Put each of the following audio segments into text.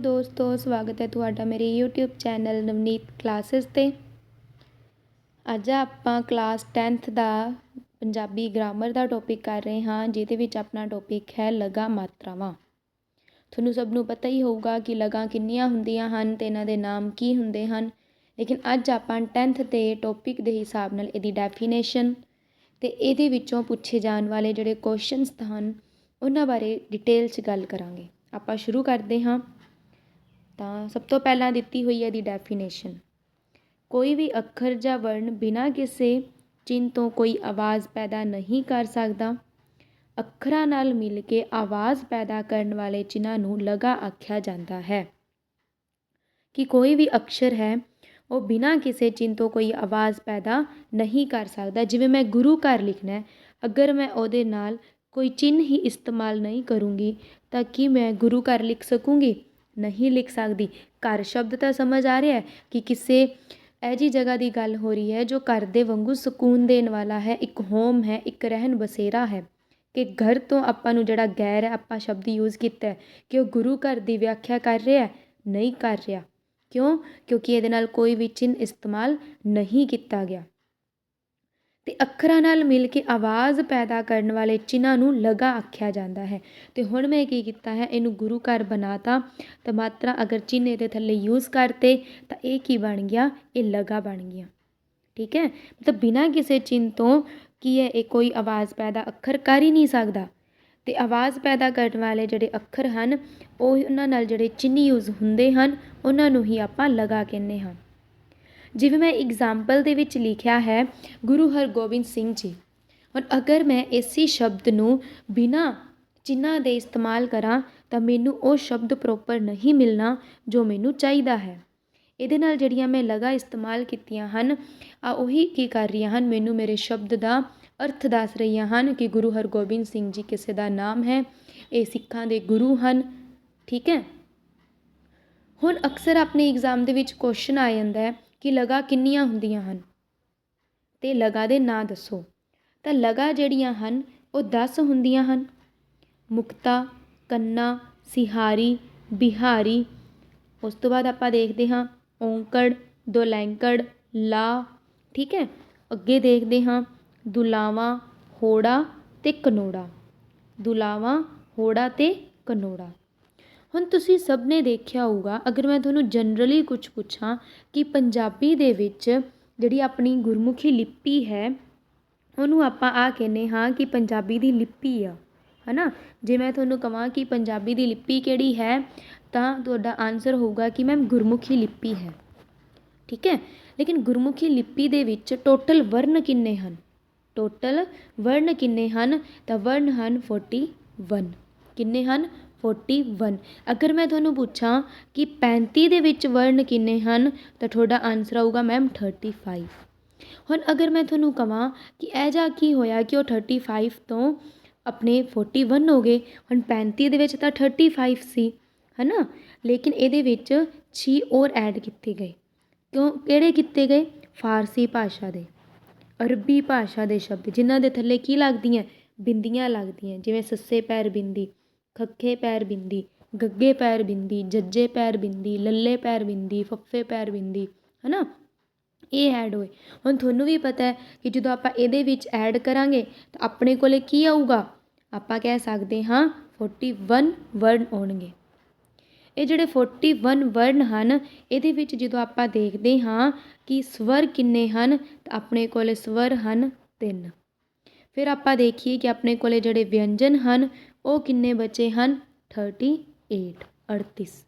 ਦੋਸਤੋ, ਸਵਾਗਤ ਹੈ ਤੁਹਾਡਾ ਮੇਰੇ YouTube ਚੈਨਲ ਨਵਨੀਤ ਕਲਾਸਿਸ ਤੇ। ਅੱਜ ਆਪਾਂ ਕਲਾਸ 10th ਦਾ ਪੰਜਾਬੀ ਗ੍ਰਾਮਰ ਦਾ ਟੌਪਿਕ ਕਰ ਰਹੇ ਹਾਂ, ਜਿਹਦੇ ਵਿੱਚ ਆਪਣਾ ਟੌਪਿਕ ਹੈ ਲਗਾ ਮਾਤਰਾਵਾਂ। ਤੁਹਾਨੂੰ ਸਭ ਨੂੰ ਪਤਾ ਹੀ ਹੋਊਗਾ ਕਿ ਲਗਾ ਕਿੰਨੀਆਂ ਹੁੰਦੀਆਂ ਹਨ ਤੇ ਇਹਨਾਂ ਦੇ ਨਾਮ ਕੀ ਹੁੰਦੇ ਹਨ। ਲੇਕਿਨ ਅੱਜ ਆਪਾਂ 10th ਦੇ ਟੌਪਿਕ ਦੇ ਹਿਸਾਬ ਨਾਲ ਇਹਦੀ ਡੈਫੀਨੇਸ਼ਨ ਤੇ ਇਹਦੇ ਵਿੱਚੋਂ ਪੁੱਛੇ ਜਾਣ ਵਾਲੇ ਜਿਹੜੇ ਕੁਐਸਚਨਸ ਹਨ, ਉਹਨਾਂ ਬਾਰੇ ਡਿਟੇਲ 'ਚ ਗੱਲ ਕਰਾਂਗੇ। ਆਪਾਂ ਸ਼ੁਰੂ ਕਰਦੇ ਹਾਂ। ਤਾਂ ਸਭ ਤੋਂ ਪਹਿਲਾਂ ਦਿੱਤੀ ਹੋਈ ਹੈ ਦੀ ਡੈਫੀਨੇਸ਼ਨ ਕੋਈ ਵੀ ਅੱਖਰ ਜਾਂ ਵਰਣ ਬਿਨਾਂ ਕਿਸੇ ਚਿੰਨ੍ਹ ਤੋਂ ਕੋਈ ਆਵਾਜ਼ ਪੈਦਾ ਨਹੀਂ ਕਰ ਸਕਦਾ। ਅੱਖਰਾਂ ਨਾਲ ਮਿਲ ਕੇ ਆਵਾਜ਼ ਪੈਦਾ ਕਰਨ ਵਾਲੇ ਚਿੰਨ੍ਹਾਂ ਨੂੰ ਲਗਾ ਆਖਿਆ ਜਾਂਦਾ ਹੈ। ਕਿ ਕੋਈ ਵੀ ਅਕਸ਼ਰ ਹੈ, ਉਹ ਬਿਨਾਂ ਕਿਸੇ ਚਿੰਨ੍ਹ ਤੋਂ ਕੋਈ ਆਵਾਜ਼ ਪੈਦਾ ਨਹੀਂ ਕਰ ਸਕਦਾ। ਜਿਵੇਂ ਮੈਂ ਗੁਰੂ ਘਰ ਲਿਖਣਾ ਹੈ, ਅਗਰ ਮੈਂ ਉਹਦੇ ਨਾਲ ਕੋਈ ਚਿੰਨ੍ਹ ਹੀ ਇਸਤੇਮਾਲ ਨਹੀਂ ਕਰੂੰਗੀ, ਤਾਂ ਕੀ ਮੈਂ ਗੁਰੂ ਘਰ ਲਿਖ ਸਕੂੰਗੀ? ਨਹੀਂ ਲਿਖ ਸਕਦੀ। ਘਰ ਸ਼ਬਦ ਤਾਂ ਸਮਝ ਆ ਰਿਹਾ ਕਿ ਕਿਸੇ ਇਹੋ ਜਿਹੀ ਜਗ੍ਹਾ ਦੀ ਗੱਲ ਹੋ ਰਹੀ ਹੈ ਜੋ ਘਰ ਦੇ ਵਾਂਗੂ ਸਕੂਨ ਦੇਣ ਵਾਲਾ ਹੈ, ਇੱਕ ਹੋਮ ਹੈ, ਇੱਕ ਰਹਿਣ ਬਸੇਰਾ ਹੈ ਕਿ ਘਰ ਤੋਂ ਆਪਾਂ ਨੂੰ ਜਿਹੜਾ ਗੈਰ ਹੈ, ਆਪਾਂ ਸ਼ਬਦ ਯੂਜ਼ ਕੀਤਾ ਕਿ ਉਹ ਗੁਰੂ ਘਰ ਦੀ ਵਿਆਖਿਆ ਕਰ ਰਿਹਾ ਨਹੀਂ ਕਰ ਰਿਹਾ। ਕਿਉਂ? ਕਿਉਂਕਿ ਇਹਦੇ ਨਾਲ ਕੋਈ ਵੀ ਚਿੰਨ੍ਹ ਇਸਤੇਮਾਲ ਨਹੀਂ ਕੀਤਾ ਗਿਆ। ਅਤੇ ਅੱਖਰਾਂ ਨਾਲ ਮਿਲ ਕੇ ਆਵਾਜ਼ ਪੈਦਾ ਕਰਨ ਵਾਲੇ ਚਿੰਨ੍ਹਾਂ ਨੂੰ ਲਗਾ ਆਖਿਆ ਜਾਂਦਾ ਹੈ। ਅਤੇ ਹੁਣ ਮੈਂ ਕੀ ਕੀਤਾ ਹੈ, ਇਹਨੂੰ ਗੁਰੂ ਘਰ ਬਣਾ ਤਾ ਤਾਂ ਮਾਤਰਾ ਅਗਰ ਚਿੰਨ੍ਹ ਇਹਦੇ ਥੱਲੇ ਯੂਜ਼ ਕਰਤੇ, ਤਾਂ ਇਹ ਕੀ ਬਣ ਗਿਆ? ਇਹ ਲਗਾ ਬਣ ਗਿਆ। ਠੀਕ ਹੈ? ਮਤਲਬ ਬਿਨਾਂ ਕਿਸੇ ਚਿੰਨ੍ਹ ਤੋਂ ਕੀ ਹੈ, ਇਹ ਕੋਈ ਆਵਾਜ਼ ਪੈਦਾ ਅੱਖਰ ਕਰ ਹੀ ਨਹੀਂ ਸਕਦਾ। ਅਤੇ ਆਵਾਜ਼ ਪੈਦਾ ਕਰਨ ਵਾਲੇ ਜਿਹੜੇ ਅੱਖਰ ਹਨ, ਉਹ ਉਹਨਾਂ ਨਾਲ ਜਿਹੜੇ ਚਿੰਨ੍ਹ ਯੂਜ਼ ਹੁੰਦੇ ਹਨ, ਉਹਨਾਂ ਨੂੰ ਹੀ ਆਪਾਂ ਲਗਾ ਕਹਿੰਦੇ ਹਾਂ। ਜਿਵੇਂ ਮੈਂ ਇਗਜ਼ਾਮਪਲ ਦੇ ਵਿੱਚ ਲਿਖਿਆ ਹੈ, ਗੁਰੂ ਹਰਗੋਬਿੰਦ ਸਿੰਘ ਜੀ। ਹੁਣ ਅਗਰ ਮੈਂ ਇਸੇ ਸ਼ਬਦ ਨੂੰ ਬਿਨਾਂ ਚਿੰਨ੍ਹਾਂ ਦੇ ਇਸਤੇਮਾਲ ਕਰਾਂ, ਤਾਂ ਮੈਨੂੰ ਉਹ ਸ਼ਬਦ ਪ੍ਰੋਪਰ ਨਹੀਂ ਮਿਲਣਾ ਜੋ ਮੈਨੂੰ ਚਾਹੀਦਾ ਹੈ। ਇਹਦੇ ਨਾਲ ਜਿਹੜੀਆਂ ਮੈਂ ਲਗਾ ਇਸਤੇਮਾਲ ਕੀਤੀਆਂ ਹਨ ਆ ਉਹੀ ਕੀ ਕਰ ਰਹੀਆਂ ਹਨ, ਮੈਨੂੰ ਮੇਰੇ ਸ਼ਬਦ ਦਾ ਅਰਥ ਦੱਸ ਰਹੀਆਂ ਹਨ ਕਿ ਗੁਰੂ ਹਰਗੋਬਿੰਦ ਸਿੰਘ ਜੀ ਕਿਸੇ ਦਾ ਨਾਮ ਹੈ, ਇਹ ਸਿੱਖਾਂ ਦੇ ਗੁਰੂ ਹਨ, ਠੀਕ ਹੈ? ਹੁਣ ਅਕਸਰ ਆਪਣੇ ਐਗਜ਼ਾਮ ਦੇ ਵਿੱਚ ਕੁਐਸਚਨ ਆ ਜਾਂਦਾ ਹੈ ਕਿ ਲਗਾ ਕਿੰਨੀਆਂ ਹੁੰਦੀਆਂ ਹਨ? ਅਤੇ ਲਗਾ ਦੇ ਨਾਂ ਦੱਸੋ। ਤਾਂ ਲਗਾ ਜਿਹੜੀਆਂ ਹਨ, ਉਹ ਦਸ ਹੁੰਦੀਆਂ ਹਨ। ਮੁਕਤਾ, ਕੰਨਾ, ਸਿਹਾਰੀ, ਬਿਹਾਰੀ। ਉਸ ਤੋਂ ਬਾਅਦ ਆਪਾਂ ਦੇਖਦੇ ਹਾਂ, ਔਂਕੜ, ਦੋਲੈਂਕੜ, ਲਾ। ਠੀਕ ਹੈ? ਅੱਗੇ ਦੇਖਦੇ ਹਾਂ, ਦੁਲਾਵਾਂ, ਹੋੜਾ ਅਤੇ ਕਨੋੜਾ। ਦੁਲਾਵਾਂ, ਹੋੜਾ ਅਤੇ ਕਨੋੜਾ। ਹੁਣ ਤੁਸੀਂ ਸਭ ਨੇ ਦੇਖਿਆ ਹੋਊਗਾ, ਅਗਰ ਮੈਂ ਤੁਹਾਨੂੰ ਜਨਰਲੀ ਕੁਛ ਪੁੱਛਾਂ ਕਿ ਪੰਜਾਬੀ ਦੇ ਵਿੱਚ ਜਿਹੜੀ ਆਪਣੀ ਗੁਰਮੁਖੀ ਲਿਪੀ ਹੈ, ਉਹਨੂੰ ਆਪਾਂ ਆਹ ਕਹਿੰਦੇ ਹਾਂ ਕਿ ਪੰਜਾਬੀ ਦੀ ਲਿਪੀ ਆ ਹੈ ਨਾ ਜੇ ਮੈਂ ਤੁਹਾਨੂੰ ਕਹਾਂ ਕਿ ਪੰਜਾਬੀ ਦੀ ਲਿਪੀ ਕਿਹੜੀ ਹੈ, ਤਾਂ ਤੁਹਾਡਾ ਆਨਸਰ ਹੋਊਗਾ ਕਿ ਮੈਮ ਗੁਰਮੁਖੀ ਲਿਪੀ ਹੈ, ਠੀਕ ਹੈ? ਲੇਕਿਨ ਗੁਰਮੁਖੀ ਲਿਪੀ ਦੇ ਵਿੱਚ ਟੋਟਲ ਵਰਨ ਕਿੰਨੇ ਹਨ? ਟੋਟਲ ਵਰਨ ਕਿੰਨੇ ਹਨ? ਤਾਂ ਵਰਨ ਹਨ 41 ਕਿੰਨੇ ਹਨ? 41 ਅਗਰ ਮੈਂ ਤੁਹਾਨੂੰ ਪੁੱਛਾਂ ਕਿ 35 ਦੇ ਵਿੱਚ ਵਰਨ ਕਿੰਨੇ ਹਨ, ਤਾਂ ਤੁਹਾਡਾ ਆਨਸਰ ਆਊਗਾ ਮੈਮ 35 ਹੁਣ ਅਗਰ ਮੈਂ ਤੁਹਾਨੂੰ ਕਹਾਂ ਕਿ ਇਹ ਜਾ ਕੀ ਹੋਇਆ ਕਿ ਉਹ 35 ਤੋਂ ਆਪਣੇ 41 ਹੋ ਗਏ, ਹੁਣ 35 ਦੇ ਵਿੱਚ ਤਾਂ 35 ਸੀ ਹੈ ਨਾ ਲੇਕਿਨ ਇਹਦੇ ਵਿੱਚ ਛੇ ਹੋਰ ਐਡ ਕੀਤੇ ਗਏ। ਕਿਉਂ? ਕਿਹੜੇ ਕੀਤੇ ਗਏ? ਫਾਰਸੀ ਭਾਸ਼ਾ ਦੇ, ਅਰਬੀ ਭਾਸ਼ਾ ਦੇ ਸ਼ਬਦ, ਜਿਨ੍ਹਾਂ ਦੇ ਥੱਲੇ ਕੀ ਲੱਗਦੀਆਂ? ਬਿੰਦੀਆਂ ਲੱਗਦੀਆਂ, ਜਿਵੇਂ ਸੱਸੇ ਪੈਰ ਬਿੰਦੀ। ਖੱਖੇ ਪੈਰ ਬਿੰਦੀ, ਗੱਗੇ ਪੈਰ ਬਿੰਦੀ, ਜੱਜੇ ਪੈਰ ਬਿੰਦੀ, ਲੱਲੇ ਪੈਰ ਬਿੰਦੀ, ਫੱਫੇ ਪੈਰ ਬਿੰਦੀ ਹੈ ਨਾ ਇਹ ਐਡ ਹੋਏ। ਹੁਣ ਤੁਹਾਨੂੰ ਵੀ ਪਤਾ ਹੈ ਕਿ ਜਦੋਂ ਆਪਾਂ ਇਹਦੇ ਵਿੱਚ ਐਡ ਕਰਾਂਗੇ ਤਾਂ ਆਪਣੇ ਕੋਲੇ ਕੀ ਆਊਗਾ? ਆਪਾਂ ਕਹਿ ਸਕਦੇ ਹਾਂ 41 ਵਰਡ ਆਉਣਗੇ। ਇਹ ਜਿਹੜੇ 41 ਵਰਡ ਹਨ, ਇਹਦੇ ਵਿੱਚ ਜਦੋਂ ਆਪਾਂ ਦੇਖਦੇ ਹਾਂ ਕਿ ਸਵਰ ਕਿੰਨੇ ਹਨ, ਤਾਂ ਆਪਣੇ ਕੋਲੇ ਸਵਰ ਹਨ 3 ਫਿਰ ਆਪਾਂ ਦੇਖੀਏ ਕਿ ਆਪਣੇ ਕੋਲੇ ਜਿਹੜੇ ਵਿਅੰਜਨ ਹਨ ਉਹ ਕਿੰਨੇ ਬਚੇ ਹਨ? 38 38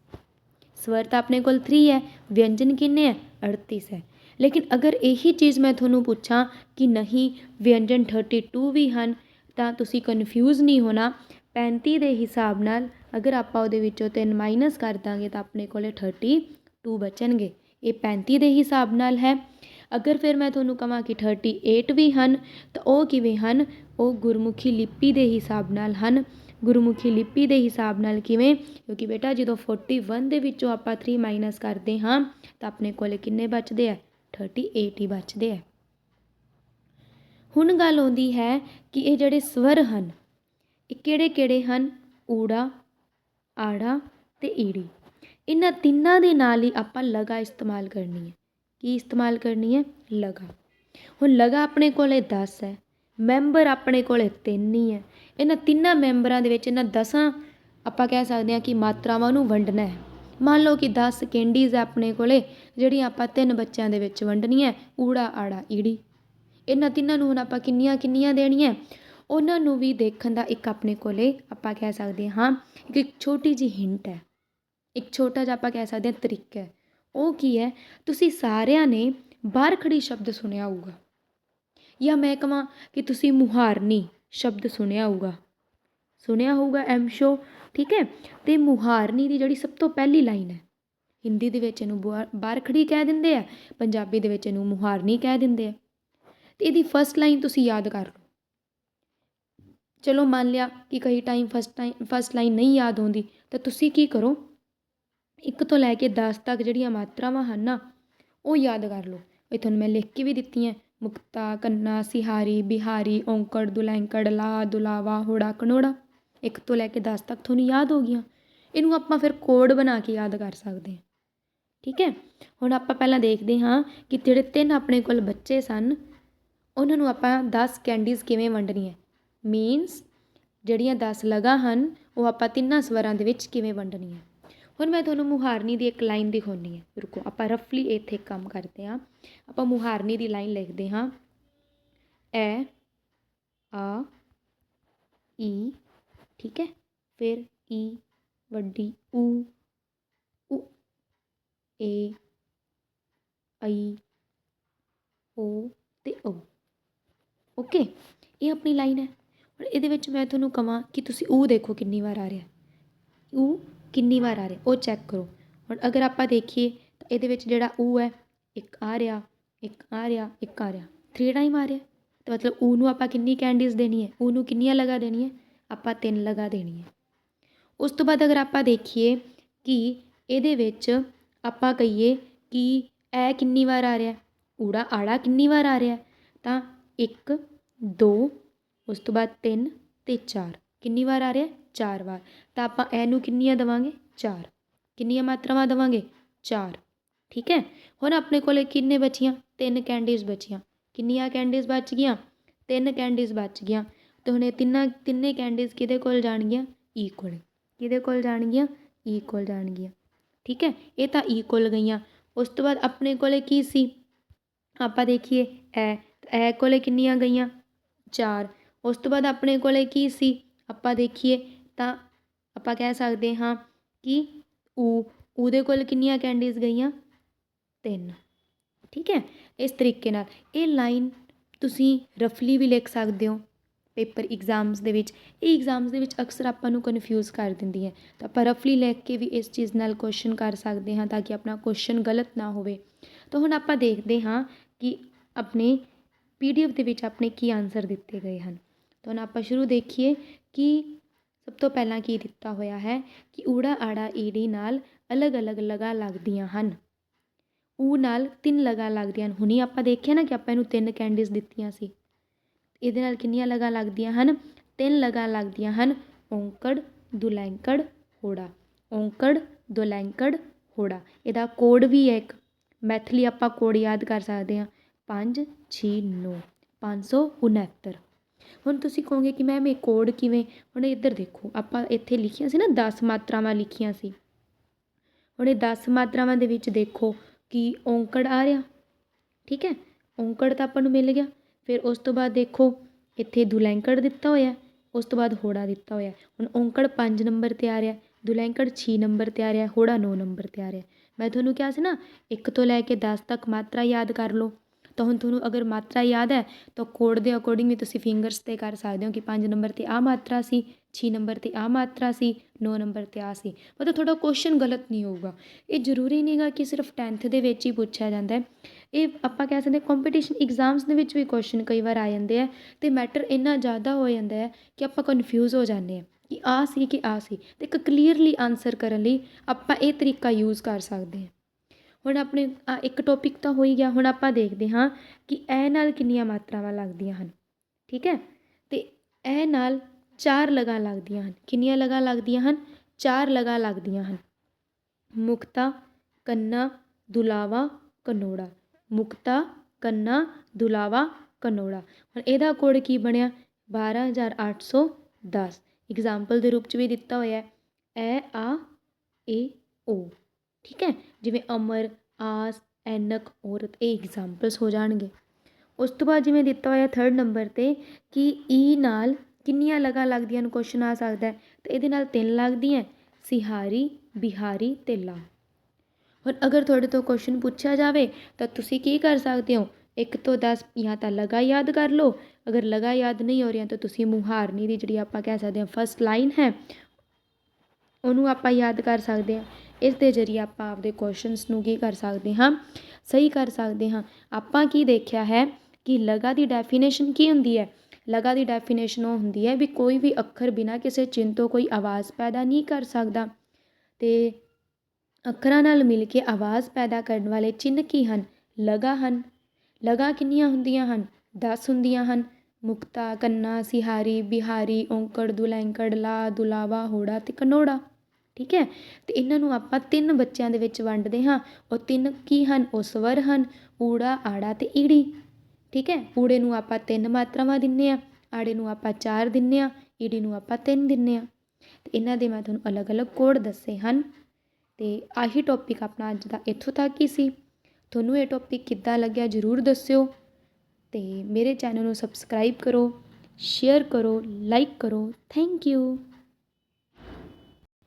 ਸਵਰ ਤਾਂ ਆਪਣੇ ਕੋਲ 3 ਹੈ, ਵਿਅੰਜਨ ਕਿੰਨੇ ਹੈ? 38 ਹੈ। ਲੇਕਿਨ ਅਗਰ ਇਹੀ ਚੀਜ਼ ਮੈਂ ਤੁਹਾਨੂੰ ਪੁੱਛਾਂ ਕਿ ਨਹੀਂ, ਵਿਅੰਜਨ 32 ਵੀ ਹਨ, ਤਾਂ ਤੁਸੀਂ ਕਨਫਿਊਜ਼ ਨਹੀਂ ਹੋਣਾ। 35 ਦੇ ਹਿਸਾਬ ਨਾਲ ਅਗਰ ਆਪਾਂ ਉਹਦੇ ਵਿੱਚੋਂ 3 ਮਾਈਨਸ ਕਰ ਦਾਂਗੇ ਤਾਂ ਆਪਣੇ ਕੋਲੇ 32 ਬਚਣਗੇ। ਇਹ 35 ਦੇ ਹਿਸਾਬ ਨਾਲ ਹੈ। ਅਗਰ ਫਿਰ ਮੈਂ ਤੁਹਾਨੂੰ ਕਹਾਂ ਕਿ 38 ਵੀ ਹਨ, ਤਾਂ ਉਹ ਕਿਵੇਂ ਹਨ? ਉਹ ਗੁਰਮੁਖੀ ਲਿਪੀ ਦੇ ਹਿਸਾਬ ਨਾਲ ਹਨ। ਗੁਰਮੁਖੀ ਲਿਪੀ ਦੇ ਹਿਸਾਬ ਨਾਲ ਕਿਵੇਂ? ਕਿਉਂਕਿ ਬੇਟਾ, ਜਦੋਂ 41 ਦੇ ਵਿੱਚੋਂ ਆਪਾਂ ਥ੍ਰੀ ਮਾਈਨਸ ਕਰਦੇ ਹਾਂ, ਤਾਂ ਆਪਣੇ ਕੋਲ ਕਿੰਨੇ ਬਚਦੇ ਆ? 38 ਹੀ ਬਚਦੇ ਆ। ਹੁਣ ਗੱਲ ਆਉਂਦੀ ਹੈ ਕਿ ਇਹ ਜਿਹੜੇ ਸਵਰ ਹਨ, ਇਹ ਕਿਹੜੇ ਕਿਹੜੇ ਹਨ? ਊੜਾ, ਆੜਾ ਤੇ ਈੜੀ। ਇਹਨਾਂ ਤਿੰਨਾਂ ਦੇ ਨਾਲ ਹੀ ਆਪਾਂ ਲਗਾ ਇਸਤੇਮਾਲ ਕਰਨੀ ਹੈ। ਕੀ ਇਸਤੇਮਾਲ ਕਰਨੀ ਹੈ? ਲਗਾ। ਹੁਣ ਲਗਾ ਆਪਣੇ ਕੋਲੇ 10 ਹੈ। ਮੈਂਬਰ ਆਪਣੇ ਕੋਲ ਤਿੰਨ ਹੀ ਹੈ। ਇਹਨਾਂ ਤਿੰਨਾਂ ਮੈਂਬਰਾਂ ਦੇ ਵਿੱਚ ਇਹਨਾਂ ਦਸਾਂ ਆਪਾਂ ਕਹਿ ਸਕਦੇ ਹਾਂ ਕਿ ਮਾਤਰਾਵਾਂ ਨੂੰ ਵੰਡਣਾ ਹੈ। ਮੰਨ ਲਓ ਕਿ 10 ਕੈਂਡੀਜ਼ ਆਪਣੇ ਕੋਲੇ, ਜਿਹੜੀਆਂ ਆਪਾਂ ਤਿੰਨ ਬੱਚਿਆਂ ਦੇ ਵਿੱਚ ਵੰਡਣੀਆਂ ਊੜਾ, ਆੜਾ, ਈੜੀ। ਇਹਨਾਂ ਤਿੰਨਾਂ ਨੂੰ ਹੁਣ ਆਪਾਂ ਕਿੰਨੀਆਂ ਕਿੰਨੀਆਂ ਦੇਣੀਆਂ ਉਹਨਾਂ ਨੂੰ ਵੀ ਦੇਖਣ ਦਾ ਇੱਕ ਆਪਣੇ ਕੋਲੇ ਆਪਾਂ ਕਹਿ ਸਕਦੇ ਹਾਂ, ਇੱਕ ਇੱਕ ਛੋਟੀ ਜਿਹੀ ਹਿੰਟ ਹੈ। ਇੱਕ ਛੋਟਾ ਜਿਹਾ ਆਪਾਂ ਕਹਿ ਸਕਦੇ ਹਾਂ ਤਰੀਕਾ ਹੈ। ਉਹ ਕੀ ਹੈ? ਤੁਸੀਂ ਸਾਰਿਆਂ ਨੇ ਬਾਹਰ ਖੜੀ ਸ਼ਬਦ ਸੁਣਿਆ ਹੋਊਗਾ। ਜਾਂ ਮੈਂ ਕਹਾਂ ਕਿ ਤੁਸੀਂ ਮੁਹਾਰਨੀ ਸ਼ਬਦ ਸੁਣਿਆ ਹੋਊਗਾ। ਸੁਣਿਆ ਹੋਊਗਾ ਐਮ ਸ਼ੋ ਠੀਕ ਹੈ? ਅਤੇ ਮੁਹਾਰਨੀ ਦੀ ਜਿਹੜੀ ਸਭ ਤੋਂ ਪਹਿਲੀ ਲਾਈਨ ਹੈ, ਹਿੰਦੀ ਦੇ ਵਿੱਚ ਇਹਨੂੰ ਬੁਆ- ਬਾਰਖੜੀ ਕਹਿ ਦਿੰਦੇ ਆ, ਪੰਜਾਬੀ ਦੇ ਵਿੱਚ ਇਹਨੂੰ ਮੁਹਾਰਨੀ ਕਹਿ ਦਿੰਦੇ ਆ। ਤੇ ਇਹਦੀ ਫਸਟ ਲਾਈਨ ਤੁਸੀਂ ਯਾਦ ਕਰ ਲਓ। ਚਲੋ ਮੰਨ ਲਿਆ ਕਿ ਕਈ time first time first line ਨਹੀਂ ਯਾਦ ਆਉਂਦੀ, ਤਾਂ ਤੁਸੀਂ ਕੀ ਕਰੋ? ਇੱਕ ਤੋਂ ਲੈ ਕੇ 10 ਤੱਕ ਜਿਹੜੀਆਂ ਮਾਤਰਾਵਾਂ ਹਨ ਨਾ, ਉਹ ਯਾਦ ਕਰ ਲਓ। ਇਹ ਤੁਹਾਨੂੰ ਮੈਂ ਲਿਖ ਕੇ ਵੀ ਦਿੱਤੀਆਂ ਮੁਕਤਾ, ਕੰਨਾ, ਸਿਹਾਰੀ, ਬਿਹਾਰੀ, ਔਂਕੜ, ਦੁਲੈਂਕੜ ਲਾਹ ਦੁਲਾਵਾ, ਹੋੜਾ, ਕਨੋੜਾ। ਇੱਕ ਤੋਂ ਲੈ ਕੇ ਦਸ ਤੱਕ ਤੁਹਾਨੂੰ ਯਾਦ ਹੋ ਗਈਆਂ। ਇਹਨੂੰ ਆਪਾਂ ਫਿਰ ਕੋਡ ਬਣਾ ਕੇ ਯਾਦ ਕਰ ਸਕਦੇ ਹਾਂ। ਠੀਕ ਹੈ? ਹੁਣ ਆਪਾਂ ਪਹਿਲਾਂ ਦੇਖਦੇ ਹਾਂ ਕਿ ਜਿਹੜੇ ਤਿੰਨ ਆਪਣੇ ਕੋਲ ਬੱਚੇ ਸਨ, ਉਹਨਾਂ ਨੂੰ ਆਪਾਂ 10 ਕੈਂਡੀਜ਼ ਕਿਵੇਂ ਵੰਡਣੀਆਂ ਮੀਨਸ ਜਿਹੜੀਆਂ 10 ਲਗਾ ਹਨ, ਉਹ ਆਪਾਂ ਤਿੰਨਾਂ ਸਵਰਾਂ ਦੇ ਵਿੱਚ ਕਿਵੇਂ ਵੰਡਣੀਆਂ ਹੁਣ ਮੈਂ ਤੁਹਾਨੂੰ ਮੁਹਾਰਨੀ ਦੀ ਇੱਕ ਲਾਈਨ ਦਿਖਾਉਣੀ ਹੈ। ਰੁਕੋ, ਆਪਾਂ ਰਫਲੀ ਇੱਥੇ ਕੰਮ ਕਰਦੇ ਹਾਂ। ਆਪਾਂ ਮੁਹਾਰਨੀ ਦੀ ਲਾਈਨ ਲਿਖਦੇ ਹਾਂ। ਐ, ਆ, ਈ, ਠੀਕ ਹੈ? ਫਿਰ ਈ, ਵੱਡੀ ਊ ਊ, ਏ, ਆਈ, ਓ ਤੇ ਓ। ਓਕੇ? ਇਹ ਆਪਣੀ ਲਾਈਨ ਹੈ। ਹੁਣ ਇਹਦੇ ਵਿੱਚ ਮੈਂ ਤੁਹਾਨੂੰ ਕਹਾਂ ਕਿ ਤੁਸੀਂ ਊ ਦੇਖੋ ਕਿੰਨੀ ਵਾਰ ਆ ਰਿਹਾ। ਊ ਕਿੰਨੀ ਵਾਰ ਆ ਰਿਹਾ, ਉਹ ਚੈੱਕ ਕਰੋ। ਹੁਣ ਅਗਰ ਆਪਾਂ ਦੇਖੀਏ ਤਾਂ ਇਹਦੇ ਵਿੱਚ ਜਿਹੜਾ ਊ ਹੈ, ਇੱਕ ਆ ਰਿਹਾ, ਇੱਕ ਆ ਰਿਹਾ, ਇੱਕ ਆ ਰਿਹਾ। ਥ੍ਰੀ ਟਾਈਮ ਆ ਰਿਹਾ। ਤਾਂ ਮਤਲਬ ਊ ਨੂੰ ਆਪਾਂ ਕਿੰਨੀ ਕੈਂਡੀਜ਼ ਦੇਣੀ ਹੈ? ਊ ਨੂੰ ਕਿੰਨੀਆਂ ਲਗਾ ਦੇਣੀ ਹੈ? ਆਪਾਂ ਤਿੰਨ ਲਗਾ ਦੇਣੀ ਹੈ। ਉਸ ਤੋਂ ਬਾਅਦ ਅਗਰ ਆਪਾਂ ਦੇਖੀਏ ਕਿ ਇਹਦੇ ਵਿੱਚ ਆਪਾਂ ਕਹੀਏ ਕਿ ਐ ਕਿੰਨੀ ਵਾਰ ਆ ਰਿਹਾ ਊੜਾ ਆੜਾ ਕਿੰਨੀ ਵਾਰ ਆ ਰਿਹਾ ਤਾਂ 1 2 ਉਸ ਤੋਂ ਬਾਅਦ 3 ਤੇ 4 ਕਿੰਨੀ ਵਾਰ ਆ ਰਿਹਾ ਚਾਰ ਵਾਰ। ਤਾਂ ਆਪਾਂ ਐ ਨੂੰ ਕਿੰਨੀਆਂ ਦੇਵਾਂਗੇ? ਚਾਰ। ਕਿੰਨੀਆਂ ਮਾਤਰਾਵਾਂ ਦੇਵਾਂਗੇ? ਚਾਰ। ਠੀਕ ਹੈ? ਹੁਣ ਆਪਣੇ ਕੋਲੇ ਕਿੰਨੇ ਬਚੀਆਂ? ਤਿੰਨ ਕੈਂਡੀਜ਼ ਬਚੀਆਂ। ਕਿੰਨੀਆਂ ਕੈਂਡੀਜ਼ ਬਚ ਗਈਆਂ? ਤਿੰਨ ਕੈਂਡੀਜ਼ ਬਚ ਗਈਆਂ। ਤੇ ਹੁਣ ਇਹ ਤਿੰਨਾਂ, ਤਿੰਨੇ ਕੈਂਡੀਜ਼ ਕਿਹਦੇ ਕੋਲ ਜਾਣਗੀਆਂ? ਈ ਕੋਲ ਕਿਹਦੇ ਕੋਲ ਜਾਣਗੀਆਂ? ਈ ਕੋਲ ਜਾਣਗੀਆਂ। ਠੀਕ ਹੈ? ਇਹ ਤਾਂ ਈ ਕੋਲ ਗਈਆਂ। ਉਸ ਤੋਂ ਬਾਅਦ ਆਪਣੇ ਕੋਲੇ ਕੀ ਸੀ? ਆਪਾਂ ਦੇਖੀਏ ਐ ਐ ਕੋਲੇ ਕਿੰਨੀਆਂ ਗਈਆਂ? ਚਾਰ। ਉਸ ਤੋਂ ਬਾਅਦ ਆਪਣੇ ਕੋਲੇ ਕੀ ਸੀ? ਆਪਾਂ ਦੇਖੀਏ ਤਾਂ ਆਪਾਂ ਕਹਿ ਸਕਦੇ ਹਾਂ ਕਿ ਊ ਉਹਦੇ ਕੋਲ ਕਿੰਨੀਆਂ ਕੈਂਡੀਜ਼ ਗਈਆਂ? ਤਿੰਨ। ਠੀਕ ਹੈ? ਇਸ ਤਰੀਕੇ ਨਾਲ ਇਹ ਲਾਈਨ ਤੁਸੀਂ ਰਫਲੀ ਵੀ ਲਿਖ ਸਕਦੇ ਹੋ। ਪੇਪਰ ਐਗਜ਼ਾਮਸ ਦੇ ਵਿੱਚ, ਇਹ ਐਗਜ਼ਾਮਸ ਦੇ ਵਿੱਚ ਅਕਸਰ ਆਪਾਂ ਨੂੰ ਕਨਫਿਊਜ਼ ਕਰ ਦਿੰਦੀ ਹੈ। ਤਾਂ ਆਪਾਂ ਰਫਲੀ ਲਿਖ ਕੇ ਵੀ ਇਸ ਚੀਜ਼ ਨਾਲ ਕੁਐਸਚਨ ਕਰ ਸਕਦੇ ਹਾਂ ਤਾਂ ਕਿ ਆਪਣਾ ਕੁਐਸਚਨ ਗਲਤ ਨਾ ਹੋਵੇ। ਤਾਂ ਹੁਣ ਆਪਾਂ ਦੇਖਦੇ ਹਾਂ ਕਿ ਆਪਣੇ ਪੀਡੀਐਫ ਦੇ ਵਿੱਚ ਆਪਣੇ ਕੀ ਆਨਸਰ ਦਿੱਤੇ ਗਏ ਹਨ। ਤਾਂ ਹੁਣ ਆਪਾਂ ਸ਼ੁਰੂ ਦੇਖੀਏ ਕਿ ਸਭ ਤੋਂ ਪਹਿਲਾਂ ਕੀ ਦਿੱਤਾ ਹੋਇਆ ਹੈ ਕਿ ਊੜਾ ਆੜਾ ਈੜੀ ਨਾਲ ਅਲੱਗ-ਅਲੱਗ ਲਗਾਂ ਲੱਗਦੀਆਂ ਹਨ। ਊ ਨਾਲ ਤਿੰਨ ਲਗਾਂ ਲੱਗਦੀਆਂ ਹਨ। ਹੁਣੀ ਆਪਾਂ ਦੇਖਿਆ ਨਾ ਕਿ ਆਪਾਂ ਇਹਨੂੰ ਤਿੰਨ ਕੈਂਡੀਜ਼ ਦਿੱਤੀਆਂ ਸੀ। ਇਹਦੇ ਨਾਲ ਕਿੰਨੀਆਂ ਲਗਾਂ ਲੱਗਦੀਆਂ ਹਨ? ਤਿੰਨ ਲਗਾਂ ਲੱਗਦੀਆਂ ਹਨ। ਔਂਕੜ, ਦੁਲੈਂਕੜ, ਹੋੜਾ। ਔਂਕੜ, ਦੁਲੈਂਕੜ, ਹੋੜਾ। ਇਹਦਾ ਕੋਡ ਵੀ ਹੈ ਇੱਕ। ਮੈਥਲੀ ਆਪਾਂ ਕੋਡ ਯਾਦ ਕਰ ਸਕਦੇ ਹਾਂ। 5 6 9 569 ਹੁਣ ਤੁਸੀਂ ਕਹੋਗੇ ਕਿ ਮੈਮ ਇਹ ਕੋਡ ਕਿਵੇਂ? ਹੁਣ ਇੱਧਰ ਦੇਖੋ, ਆਪਾਂ ਇੱਥੇ ਲਿਖੀਆਂ ਸੀ ਨਾ 10 ਮਾਤਰਾਵਾਂ ਲਿਖੀਆਂ ਸੀ। ਹੁਣ ਇਹ 10 ਮਾਤਰਾਵਾਂ ਦੇ ਵਿੱਚ ਦੇਖੋ ਕਿ ਔਂਕੜ ਆ ਰਿਹਾ, ਠੀਕ ਹੈ? ਔਂਕੜ ਤਾਂ ਆਪਾਂ ਨੂੰ ਮਿਲ ਗਿਆ। ਫਿਰ ਉਸ ਤੋਂ ਬਾਅਦ ਦੇਖੋ, ਇੱਥੇ ਦੁਲੈਂਕੜ ਦਿੱਤਾ ਹੋਇਆ, ਉਸ ਤੋਂ ਬਾਅਦ ਹੋੜਾ ਦਿੱਤਾ ਹੋਇਆ। ਹੁਣ ਔਂਕੜ 5 ਨੰਬਰ ਤੇ ਆ ਰਿਹਾ, ਦੁਲੈਂਕੜ 6 ਨੰਬਰ ਤੇ ਆ ਰਿਹਾ, ਹੋੜਾ 9 ਨੰਬਰ ਤੇ ਆ ਰਿਹਾ। ਮੈਂ ਤੁਹਾਨੂੰ ਕਿਹਾ ਸੀ ਨਾ 1 ਤੋਂ ਲੈ ਕੇ 10 ਤੱਕ ਮਾਤਰਾ ਯਾਦ ਕਰ ਲਓ। ਤਾਂ ਹੁਣ ਤੁਹਾਨੂੰ ਅਗਰ ਮਾਤਰਾ ਯਾਦ ਹੈ, ਤਾਂ ਕੋਡ ਦੇ ਅਕੋਰਡਿੰਗ ਵੀ ਤੁਸੀਂ ਫਿੰਗਰਸ ਤੇ ਕਰ ਸਕਦੇ ਹੋ ਕਿ ਪੰਜ ਨੰਬਰ ਤੇ ਆ ਮਾਤਰਾ ਸੀ 6 ਨੰਬਰ ਤੇ ਆ ਮਾਤਰਾ ਸੀ 9 ਨੰਬਰ ਤੇ ਆ ਸੀ। ਮਤਲਬ ਤੁਹਾਡਾ ਕੁਐਸਚਨ ਗਲਤ ਨਹੀਂ ਹੋਊਗਾ। ਇਹ ਜ਼ਰੂਰੀ ਨਹੀਂਗਾ ਕਿ ਸਿਰਫ 10th ਦੇ ਵਿੱਚ ਹੀ ਪੁੱਛਿਆ ਜਾਂਦਾ ਹੈ। ਇਹ ਆਪਾਂ ਕਹਿ ਸਕਦੇ ਕੰਪੀਟੀਸ਼ਨ ਐਗਜ਼ਾਮਸ ਦੇ ਵਿੱਚ ਵੀ ਕੁਐਸਚਨ ਕਈ ਵਾਰ ਆ ਜਾਂਦੇ ਆ ਤੇ ਮੈਟਰ ਇੰਨਾ ਜ਼ਿਆਦਾ ਹੋ ਜਾਂਦਾ ਹੈ ਕਿ ਆਪਾਂ ਕਨਫਿਊਜ਼ ਹੋ ਜਾਂਦੇ ਆ ਕਿ ਆ ਸੀ ਕਿ ਆ ਸੀ ਤੇ ਇੱਕ ਕਲੀਅਰਲੀ ਆਨਸਰ ਕਰਨ ਲਈ ਆਪਾਂ ਇਹ ਤਰੀਕਾ ਯੂਜ਼ ਕਰ ਸਕਦੇ ਹਾਂ। ਹੁਣ ਆਪਣੇ ਆਹ ਇੱਕ ਟੋਪਿਕ ਤਾਂ ਹੋ ਹੀ ਗਿਆ, ਹੁਣ ਆਪਾਂ ਦੇਖਦੇ ਹਾਂ ਕਿ ਐ ਨਾਲ ਕਿੰਨੀਆਂ ਮਾਤਰਾਵਾਂ ਲੱਗਦੀਆਂ ਹਨ। ਠੀਕ ਹੈ? ਅਤੇ ਐ ਨਾਲ ਚਾਰ ਲਗਾਂ ਲੱਗਦੀਆਂ ਹਨ। ਕਿੰਨੀਆਂ ਲਗਾਂ ਲੱਗਦੀਆਂ ਹਨ? ਚਾਰ ਲਗਾਂ ਲੱਗਦੀਆਂ ਹਨ। ਮੁਕਤਾ, ਕੰਨਾ, ਦੁਲਾਵਾ, ਕਨੋੜਾ। ਮੁਕਤਾ, ਕੰਨਾ, ਦੁਲਾਵਾ, ਕਨੋੜਾ। ਹੁਣ ਇਹਦਾ ਕੋਡ ਕੀ ਬਣਿਆ? 12810 ਐਗਜ਼ਾਮਪਲ ਦੇ ਰੂਪ ਚ ਵੀ ਦਿੱਤਾ ਹੋਇਆ ਹੈ। ਐ, ਆ, ਏ, ਓ। ਠੀਕ ਹੈ? ਜਿਵੇਂ ਅਮਰ, ਆਸ, ਐਨਕ, ਔਰਤ, ਇਹ ਇਗਜ਼ਾਮਪਲਸ ਹੋ ਜਾਣਗੇ। ਉਸ ਤੋਂ ਬਾਅਦ ਜਿਵੇਂ ਦਿੱਤਾ ਹੋਇਆ ਥਰਡ ਨੰਬਰ ਤੇ ਕਿ ਈ ਨਾਲ ਕਿੰਨੀਆਂ ਲਗਾਂ ਲੱਗਦੀਆਂ ਨੂੰ ਕੁਐਸਚਨ ਆ ਸਕਦਾ ਅਤੇ ਇਹਦੇ ਨਾਲ ਤਿੰਨ ਲੱਗਦੀਆਂ ਸਿਹਾਰੀ, ਬਿਹਾਰੀ ਅਤੇ ਲਾ। ਹੁਣ ਅਗਰ ਤੁਹਾਡੇ ਤੋਂ ਕੁਐਸਚਨ ਪੁੱਛਿਆ ਜਾਵੇ, ਤਾਂ ਤੁਸੀਂ ਕੀ ਕਰ ਸਕਦੇ ਹੋ? ਇੱਕ ਤੋਂ 10 ਜਾਂ ਤਾਂ ਲਗਾ ਯਾਦ ਕਰ ਲਓ। ਅਗਰ ਲਗਾ ਯਾਦ ਨਹੀਂ ਹੋ ਰਹੀਆਂ ਤਾਂ ਤੁਸੀਂ ਮੁਹਾਰਨੀ ਦੀ ਜਿਹੜੀ ਆਪਾਂ ਕਹਿ ਸਕਦੇ ਹਾਂ ਫਸਟ ਲਾਈਨ ਹੈ, ਉਹਨੂੰ ਆਪਾਂ ਯਾਦ ਕਰ ਸਕਦੇ ਹਾਂ। ਇਸ ਦੇ ਜ਼ਰੀਏ ਆਪਾਂ ਆਪਦੇ ਕੁਸ਼ਚਨਸ ਨੂੰ ਕੀ ਕਰ ਸਕਦੇ ਹਾਂ, ਸਹੀ ਕਰ ਸਕਦੇ ਹਾਂ। ਆਪਾਂ ਕੀ ਦੇਖਿਆ ਹੈ ਕਿ ਲਗਾ ਦੀ ਡੈਫੀਨੇਸ਼ਨ ਕੀ ਹੁੰਦੀ ਹੈ? ਲਗਾ ਦੀ ਡੈਫੀਨੇਸ਼ਨ ਉਹ ਹੁੰਦੀ ਹੈ ਵੀ ਕੋਈ ਵੀ ਅੱਖਰ ਬਿਨਾਂ ਕਿਸੇ ਚਿੰਨ੍ਹ ਤੋਂ ਕੋਈ ਆਵਾਜ਼ ਪੈਦਾ ਨਹੀਂ ਕਰ ਸਕਦਾ। ਤੇ ਅੱਖਰਾਂ ਨਾਲ ਮਿਲ ਕੇ ਆਵਾਜ਼ ਪੈਦਾ ਕਰਨ ਵਾਲੇ ਚਿੰਨ੍ਹ ਕੀ ਹਨ? ਲਗਾ ਹਨ। ਲਗਾ ਕਿੰਨੀਆਂ ਹੁੰਦੀਆਂ ਹਨ? 10 ਹੁੰਦੀਆਂ ਹਨ। ਮੁਕਤਾ, ਕੰਨਾ, ਸਿਹਾਰੀ, ਬਿਹਾਰੀ, ਔਂਕੜ, ਦੁਲੈਂਕੜ, ਲਾ, ਦੁਲਾਵਾ, ਹੋੜਾ ਤੇ ਕਨੋੜਾ। ਠੀਕ ਹੈ? ਅਤੇ ਇਹਨਾਂ ਨੂੰ ਆਪਾਂ ਤਿੰਨ ਬੱਚਿਆਂ ਦੇ ਵਿੱਚ ਵੰਡਦੇ ਹਾਂ। ਉਹ ਤਿੰਨ ਕੀ ਹਨ? ਉਹ ਸਵਰ ਹਨ, ਊੜਾ, ਆੜਾ ਅਤੇ ਈੜੀ। ਠੀਕ ਹੈ? ਊੜੇ ਨੂੰ ਆਪਾਂ ਤਿੰਨ ਮਾਤਰਾਵਾਂ ਦਿੰਦੇ ਹਾਂ, ਆੜੇ ਨੂੰ ਆਪਾਂ ਚਾਰ ਦਿੰਦੇ ਹਾਂ, ਈੜੀ ਨੂੰ ਆਪਾਂ ਤਿੰਨ ਦਿੰਦੇ ਹਾਂ। ਅਤੇ ਇਹਨਾਂ ਦੇ ਮੈਂ ਤੁਹਾਨੂੰ ਅਲੱਗ-ਅਲੱਗ ਕੋਡ ਦੱਸੇ ਹਨ। ਅਤੇ ਆਹੀ ਟੌਪਿਕ ਆਪਣਾ ਅੱਜ ਦਾ ਇੱਥੋਂ ਤੱਕ ਹੀ ਸੀ। ਤੁਹਾਨੂੰ ਇਹ ਟੌਪਿਕ ਕਿੱਦਾਂ ਲੱਗਿਆ ਜਰੂਰ ਦੱਸਿਓ। ਅਤੇ ਮੇਰੇ ਚੈਨਲ ਨੂੰ ਸਬਸਕ੍ਰਾਈਬ ਕਰੋ ਸ਼ੇਅਰ ਕਰੋ ਲਾਈਕ ਕਰੋ। Thank you